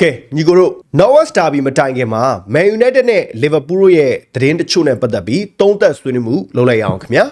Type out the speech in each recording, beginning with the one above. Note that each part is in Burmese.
ကဲညီကိုတို့ Norwich Derby မတိုင်ခင်မှာ Man United နဲ့ Liverpool တို့ရဲ့သတင်းတချို့နဲ့ပတ်သက်ပြီးသုံးသပ်ဆွေးနွေးမှုလုပ်လိုက်ရအောင်ခင်ဗျာ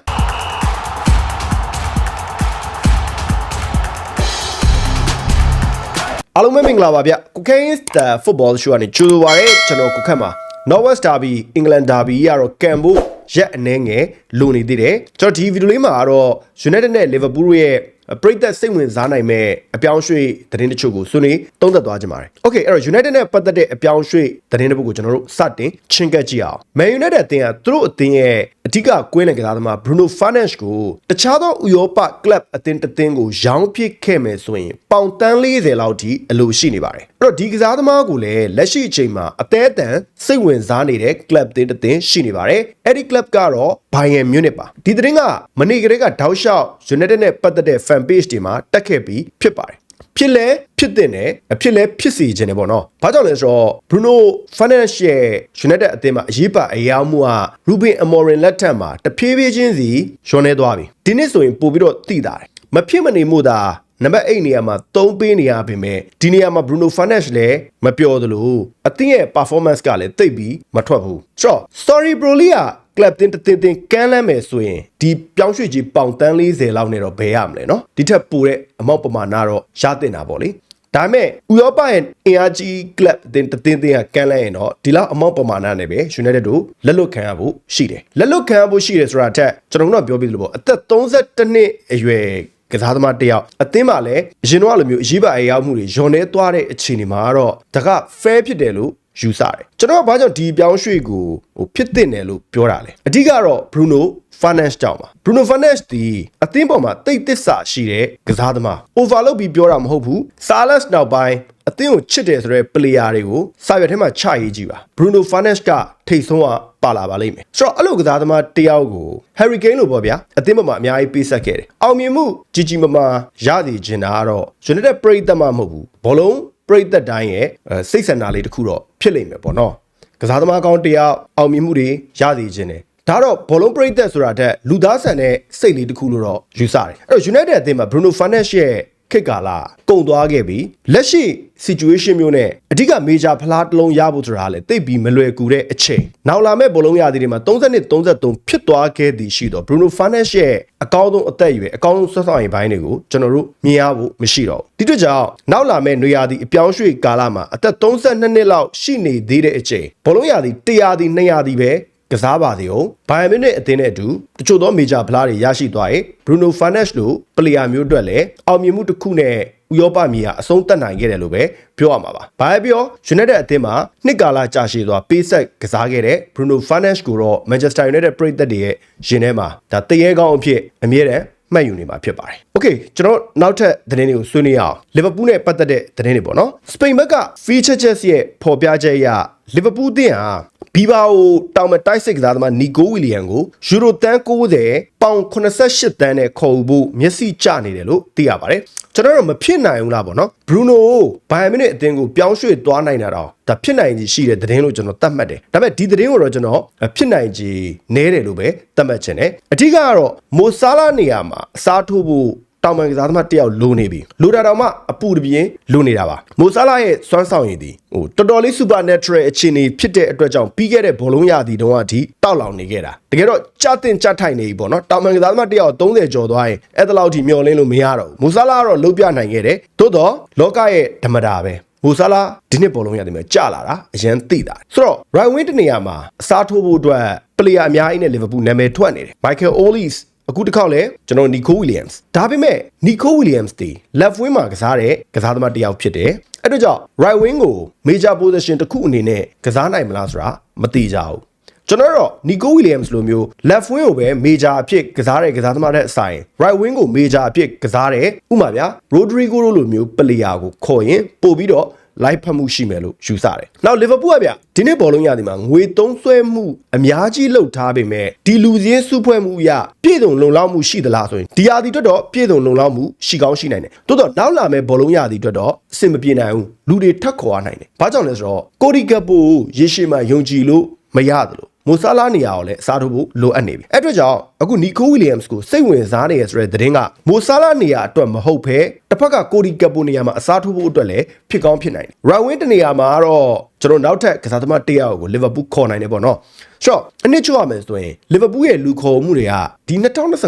အားလုံးပဲမင်္ဂလာပါဗျကိုကိန်းစတာ football show ကနေကြိုဆိုပါရစေကျွန်တော်ကိုခက်ပါ Norwich Derby England Derby ရတော့ကံဖို့ရက်အနှဲငယ်လိုနေသေးတယ်ကျွန်တော်ဒီဗီဒီယိုလေးမှာကတော့ United နဲ့ Liverpool တို့ရဲ့ ပရိသတ်စိတ်ဝင်စားနိုင်မဲ့အပြောင်းရွှေ့သတင်းတချို့ကိုဆွေးနွေးသုံးသပ်သွားကြပါမယ်။ Okay အဲ့တော့ United နဲ့ပတ်သက်တဲ့အပြောင်းရွှေ့သတင်းတစ်ပုဒ်ကိုကျွန်တော်တို့စတင်ချင်းကပ်ကြည့်အောင်။ Man United အသင်းကသူတို့အသင်းရဲ့အဓိကကွင်းလည်ကစားသမား Bruno Fernandes ကိုတခြားသောဥရောပကလပ်အသင်းတစ်သင်းကိုရောင်းပစ်ခဲ့မယ်ဆိုရင်ပေါင်တန်း40လောက်ထိအလိုရှိနေပါတယ်။အဲ့တော့ဒီကစားသမားကိုလည်းလက်ရှိအချိန်မှာအသေးအတန်စိတ်ဝင်စားနေတဲ့ကလပ်အသင်းတစ်သင်းရှိနေပါတယ်။အဲ့ဒီကလပ်ကတော့ Bayern Munich ပါ။ဒီသတင်းကမနေ့ကလေးကတောက်လျှောက် United နဲ့ပတ်သက်တဲ့ fan page တွေမှာတက်ခဲ့ပြီးဖြစ်ပါတယ်ဖြစ်လဲဖြစ်တဲ့နဲ့ဖြစ်လဲဖြစ်စီခြင်းတယ်ပေါ့နော်။ဘာကြောင့်လဲဆိုတော့ Bruno Fernandes ရဲ့ United အသင်းမှာအရေးပါအရာမှုက Ruben Amorim လက်ထက်မှာတဖြည်းဖြည်းချင်းစီရှော့နေသွားပြီ။ဒီနေ့ဆိုရင်ပို့ပြီးတော့သိတာတယ်။မဖြစ်မနေမှုသာနံပါတ်8နေရာမှာ3ပေးနေရပါပဲဒီနေရာမှာ Bruno Fernandes လည်းမပြောသလိုအသင်းရဲ့ performance ကလည်းတိတ်ပြီးမထွက်ဘူး။ဆိုတော့ sorry bro လေးက ကလပ်တင်းတင်းတင်းကမ်းလမ်းမယ်ဆိုရင်ဒီပြောင်းရွှေ့ကြီးပေါင်တန်း40လောက်နဲ့တော့ဘဲရမလဲနော်ဒီထက်ပိုတဲ့အမောက်ပမာဏတော့ရတင်တာပေါ့လေဒါပေမဲ့ဥရောပရဲ့အင်အားကြီးကလပ်တင်တင်တင်ကကန်လိုက်ရင်တော့ဒီလောက်အမောက်ပမာဏနဲ့ပဲ United တို့လက်လွတ်ခံရဖို့ရှိတယ်လက်လွတ်ခံရဖို့ရှိတယ်ဆိုတာထက်ကျွန်တော်တို့ကပြောပြသလိုပေါ့အသက်32နှစ်အရွယ်ကစားသမားတယောက်အသင်းမှာလည်းအရင်တော့လိုမျိုးအရေးပါအရောက်မှုတွေညွန်နေသွားတဲ့အခြေအနေမှာတော့ဒါက fair ဖြစ်တယ်လို့ ယူဆတယ်ကျွန်တော်ကဘာကြောင့်ဒီပြောင်းရွှေ့ကိုဟိုဖြစ်တင်တယ်လို့ပြောတာလဲအဓိကတော့ Bruno Fernandes ကြောင့်ပါ Bruno Fernandes ဒီအသင်းပေါ်မှာတိတ်သစ္စာရှိတဲ့ကစားသမား over လုပ်ပြီးပြောတာမဟုတ်ဘူး Salas နောက်ပိုင်းအသင်းကိုချစ်တယ်ဆိုတဲ့ player တွေကိုစာရွက်ထဲမှာချရေးကြည့်ပါ Bruno Fernandes ကထိတ်ဆုံးကပါလာပါလိမ့်မယ်ဆိုတော့အဲ့လိုကစားသမားတယောက်ကို Harry Kane လို့ပေါ့ဗျာအသင်းပေါ်မှာအများကြီးပေးဆက်ခဲ့တယ်အောင်မြင်မှုကြီးကြီးမားမားရသည်ကျင်တာကတော့ United ပရိသတ်မှမဟုတ်ဘူးဘောလုံး ပရိသတ်တိုင်းရဲ့စိတ်ဆန္ဒလေးတစ်ခုတော့ဖြစ်လိမ့်မယ်ပေါ့နော်ကစားသမားကောင်းတယောက်အောင်မြင်မှုတွေရသည်ခြင်းတယ်ဒါတော့ဘောလုံးပရိသတ်ဆိုတာတက်လူသားဆန်တဲ့စိတ်လေးတစ်ခုလို့တော့ယူဆတယ်အဲ့တော့ United အသင်းမှာ Bruno Fernandes ရဲ့ ခစ်ကာလာကုန်သွားခဲ့ပြီလက်ရှိ situation မျိုးနဲ့အဓိက major ဖလားတစ်လုံးရဖို့ဆိုတာလည်းတိတ်ပြီးမလွယ်ကူတဲ့အချိန်နောက်လာမဲ့ဘောလုံးရသည်တွေမှာ32 33ဖြစ်သွားခဲ့သည်ရှိတော့ Bruno Fernandes ရဲ့အကောင်းဆုံးအသက်အရွယ်အကောင်းဆုံးဆွဆောင်ရင်ပိုင်းတွေကိုကျွန်တော်တို့မြင်ရဖို့မရှိတော့ဘူးဒီတို့ကြောင့်နောက်လာမဲ့နွေရာသီအပြောင်းရွှေ့ကာလမှာအသက်32နှစ်လောက်ရှိနေသေးတဲ့အချိန်ဘောလုံးရသည်100သည်200သည်ပဲ ကစားပါသေးအောင်ဘိုင်ယန်မြူနစ်အသင်းနဲ့အတူတချို့သောမေဂျာဖလားတွေရရှိသွားရင်ဘရူနိုဖာနက်စ်လိုပလေယာမျိုးအတွက်လည်းအောင်မြင်မှုတစ်ခုနဲ့ဥရောပမြေကအဆုံးသတ်နိုင်ခဲ့တယ်လို့ပဲပြောရမှာပါ။ဘာပဲပြော United အသင်းမှာနှစ်ကာလကြာရှည်စွာပေးဆက်ကစားခဲ့တဲ့ Bruno Fernandes ကိုတော့ Manchester United ပြည်သက်တွေရဲ့ရင်ထဲမှာဒါတရေကောင်းအဖြစ်အမြဲတမ်းမှတ်ယူနေမှာဖြစ်ပါတယ်။ Okay ကျွန်တော်နောက်ထပ်သတင်းတွေကိုဆွေးနွေးရအောင်။ Liverpool နဲ့ပတ်သက်တဲ့သတင်းတွေပေါ့နော်။ Spain ဘက်က feature chess ရဲ့ပေါ်ပြချက်အရ Liverpool အသင်းဟာ ဘီဘာကိုတောင်မတိုက်စစ်ကစားသမားနီကိုဝီလီယံကိုယူရိုတန်း90ပေါင်88တန်းနဲ့ခေါ်ယူဖို့မျက်စိကျနေတယ်လို့သိရပါတယ်ကျွန်တော်တို့မဖြစ်နိုင်ဘူးလားပေါ့နော်ဘရူနိုဘိုင်ယန်မြူနစ်အသင်းကိုပြောင်းရွှေ့သွားနိုင်တာတော့ဒါဖြစ်နိုင်ကြီးရှိတဲ့သတင်းလို့ကျွန်တော်သတ်မှတ်တယ်ဒါပေမဲ့ဒီသတင်းကိုတော့ကျွန်တော်ဖြစ်နိုင်ကြီးနဲတယ်လို့ပဲသတ်မှတ်ချင်တယ်အဓိကကတော့မိုဆာလာနေရာမှာအစားထိုးဖို့ တောင်ပန်ကစားသမားတယောက်လိုနေပြီလိုတာတောင်မှအပူတပြင်းလိုနေတာပါမိုဆာလာရဲ့စွမ်းဆောင်ရည်ဒီဟိုတော်တော်လေး super natural အခြေအနေဖြစ်တဲ့အတွက်ကြောင့်ပြီးခဲ့တဲ့ဘောလုံးရသည်တုန်းကအထိတောက်လောင်နေခဲ့တာတကယ်တော့ကြတင်ကြထိုင်နေပြီပေါ့နော်တောင်ပန်ကစားသမားတယောက်30ကျော်သွားရင်အဲ့ဒါလောက်ထိမျောလင်းလို့မရတော့ဘူးမိုဆာလာကတော့လုံးပြနိုင်ခဲ့တယ်သို့တော့လောကရဲ့ဓမ္မတာပဲမူဆာလာဒီနှစ်ဘောလုံးရတယ်မယ်ကြာလာတာအရန်သိတာဆိုတော့ right wing တနေရာမှာအစားထိုးဖို့အတွက်ပလေယာအများကြီးနဲ့ Liverpool နာမည်ထွက်နေတယ် Michael Olise အခုတစ်ခေါက်လဲကျွန်တော်နီကိုဝီလီယမ်စ်ဒါပေမဲ့နီကိုဝီလီယမ်စ်ဒီ left wing မှာကစားတဲ့ကစားသမားတစ်ယောက်ဖြစ်တယ်အဲ့တော့ကြောင့် right wing ကို major position တစ်ခုအနေနဲ့ကစားနိုင်မလားဆိုတာမသိကြဘူးကျွန်တော်တော့နီကိုဝီလီယမ်စ်လိုမျိုး left wing ကိုပဲ major အဖြစ်ကစားတဲ့ကစားသမားတဲ့အဆိုင် right wing ကို major အဖြစ်ကစားတဲ့ဥမာဗျာ Rodrigo လိုမျိုး player ကိုခေါ်ရင်ပို့ပြီးတော့ လိုက်ဖက်မှုရှိမယ်လို့ယူဆတယ်။နောက်လီဗာပူးကဗျဒီနေ့ဘောလုံးရသည်မှာငွေသုံးစွဲမှုအများကြီးလှုပ်ထားပေမဲ့ဒီလူစင်းစုဖွဲ့မှုအရပြည့်စုံလုံလောက်မှုရှိသလားဆိုရင်ဒီရာသီအတွက်တော့ပြည့်စုံလုံလောက်မှုရှိကောင်းရှိနိုင်တယ်။သို့တော့နောက်လာမယ့်ဘောလုံးရသည်အတွက်တော့အဆင်မပြေနိုင်ဘူး။လူတွေထက်ခေါ်ရနိုင်တယ်။ဘာကြောင့်လဲဆိုတော့ကိုရီကပ်ပိုရေရှည်မှာယုံကြည်လို့မရသလို မိုဆာလာနေရာကိုလည်းအစားထိုးဖို့လိုအပ်နေပြီအဲ့အတွက်ကြောင့်အခုနီကိုဝီလီယမ်စ်ကိုစိတ်ဝင်စားနေရဆိုတဲ့သတင်းကမိုဆာလာနေရာအတွက်မဟုတ်ဘဲတစ်ဖက်ကကိုဒီကပ်ပိုနေရာမှာအစားထိုးဖို့အတွက်လည်းဖြစ်ကောင်းဖြစ်နိုင်တယ်ရာဝင်းတနေရာမှာကတော့ ကျွန်တော်နောက်ထပ်ကစားသမားတစ်ယောက်ကိုလီဗာပူးခေါ်နိုင်တယ်ပေါ့နော်ဆိုတော့အနည်းချောရမယ်ဆိုရင်လီဗာပူးရဲ့လူခေါ်မှုတွေကဒီ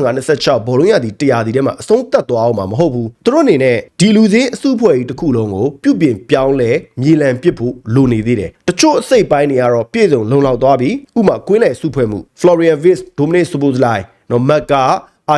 2025-26ဘောလုံးရသည်တရားဒီထဲမှာအဆုံးသတ်သွားအောင်မှာမဟုတ်ဘူးသူတို့အနေနဲ့ဒီလူစည်းအစုဖွဲ့ကြီးတစ်ခုလုံးကိုပြုပြင်ပြောင်းလဲမြေလံပစ်ဖို့လိုနေသေးတယ်တချို့အစိတ်ပိုင်းတွေကတော့ပြည့်စုံလုံလောက်သွားပြီဥပမာကွင်းလယ်စုဖွဲ့မှု Florian Wirtz Dominic Szoboszlai နော်မက်က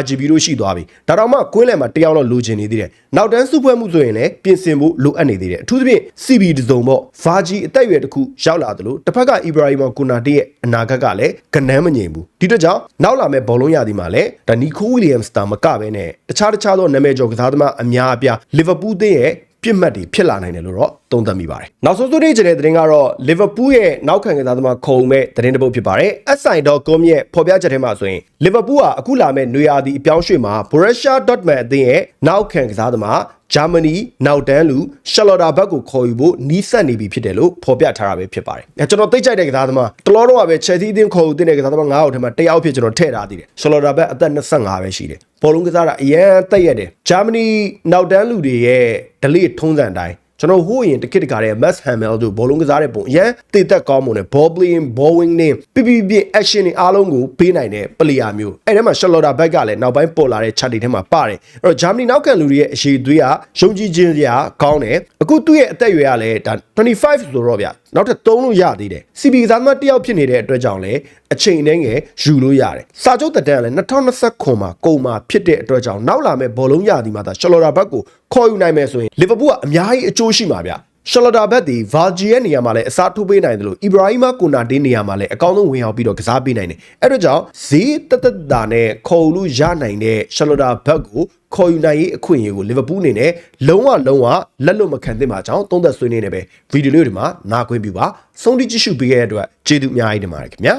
RGB တို့ရှိသွားပြီဒါတော့မှကွင်းလယ်မှာတယောက်တော့လိုချင်နေသေးတယ်နောက်တန်းစုဖွဲ့မှုဆိုရင်လည်းပြင်ဆင်ဖို့လိုအပ်နေသေးတယ်အထူးသဖြင့် CB တစုံပေါ့ Vaji အသက်အရွယ်တစ်ခုရောက်လာသလိုတစ်ဖက်က Ibrahim Konate ရဲ့အနာဂတ်ကလည်းကနန်းမငြိမ်ဘူးဒီတော့ကြောင့်နောက်လာမဲ့ဘောလုံးရာသီမှာလည်းဒါ Nico Williams တာမကပဲနဲ့တခြားတခြားသောနာမည်ကျော်ကစားသမားအများအပြား Liverpool သင်းရဲ့ ပြစ်မှတ်တွေဖြစ်လာနိုင်တယ်လို့တော့သုံးသပ်မိပါတယ်။နောက်ဆုံးသွေးတဲ့သတင်းကတော့လီဗာပူးရဲ့နောက်ခံကစားသမားခုံမဲ့သတင်းတစ်ပုဒ်ဖြစ်ပါတယ်။ SI.com ရဲ့ဖော်ပြချက်ထဲမှာဆိုရင်လီဗာပူးဟာအခုလာမဲ့နွေရာသီအပြောင်းရွှေ့မှာ Borussia Dortmund အသင်းရဲ့နောက်ခံကစားသမားဂျာမနီနောက်တန်းလူရှလော်တာဘက်ကိုခေါ်ယူဖို့နီးစပ်နေပြီဖြစ်တယ်လို့ဖော်ပြထားတာပဲဖြစ်ပါတယ်။အဲကျွန်တော်သိကြိုက်တဲ့ကစားသမားတလောတော့ပဲ Chelsea အသင်းခေါ်ယူတဲ့ကစားသမား9ယောက်ထဲမှာတယောက်ဖြစ်ကျွန်တော်ထည့်ထားသေးတယ်။ရှလော်တာဘက်အသက်25ပဲရှိတယ်။ဘောလုံးကစားတာအရန်တက်ရက်တယ်။ဂျာမနီနောက်တန်းလူတွေရဲ့ဒလိထုံးစံတိုင်းကျွန်တော်ဟိုးရင်တခစ်တခါတဲ့ Max Hamel တို့ဘောလုံးကစားတဲ့ပုံအရန်တည်သက်ကောင်းမွန်တဲ့ ball playing ball wing နဲ့ပြပြပြ action တွေအားလုံးကိုပေးနိုင်တဲ့ player မျိုးအဲ့ထဲမှာ Charlotte Beck ကလည်းနောက်ပိုင်းပေါ်လာတဲ့ chat တွေထဲမှာပါတယ်အဲ့တော့ Germany နောက်ခံလူတွေရဲ့အရှိသွေးကယုံကြည်ခြင်းစရာကောင်းတယ်အခုသူ့ရဲ့အသက်အရွယ်ကလည်းဒါ25ဆိုတော့ဗျနောက်ထပ်3လို့ရသေးတယ် CB ကစားသမားတစ်ယောက်ဖြစ်နေတဲ့အတွက်ကြောင့်လည်းအချိန်နဲ့ငယ်ယူလို့ရတယ်စာချုပ်တက်တန်းကလည်း2020ခွန်မှာကုန်မှာဖြစ်တဲ့အတွက်ကြောင့်နောက်လာမဲ့ဘောလုံးရသည်မှာသာ Charlotte Beck ကိုခေါ်ယူနိုင်မယ်ဆိုရင် Liverpool ကအများကြီးအကျိုးရှိမှာဗျရှလတာဘက်ဒီဗာဂျီရဲ့နေရာမှာလည်းအစားထိုးပေးနိုင်တယ်လို့အီဘရာဟီမာကိုနာတင်းနေရာမှာလည်းအကောင်းဆုံးဝင်ရောက်ပြီးတော့ကစားပေးနိုင်တယ်အဲ့တော့ကြောင့်ဈေးတက်တက်တာနဲ့ခေါ်လို့ရနိုင်တဲ့ရှလတာဘက်ကို ခေါ်ယူနိုင်ရေးအခွင့်အရေးကိုလီဗာပူးအနေနဲ့လုံးဝလုံးဝလက်လွတ်မခံသင့်ပါကြောင်းသုံးသပ်ဆွေးနွေးနေပဲဗီဒီယိုလေးတွေမှာနားခွင့်ပြုပါဆုံးတိကြည့်ရှုပေးခဲ့တဲ့အတွက်ကျေးဇူးအများကြီးတင်ပါတယ်ခင်ဗျာ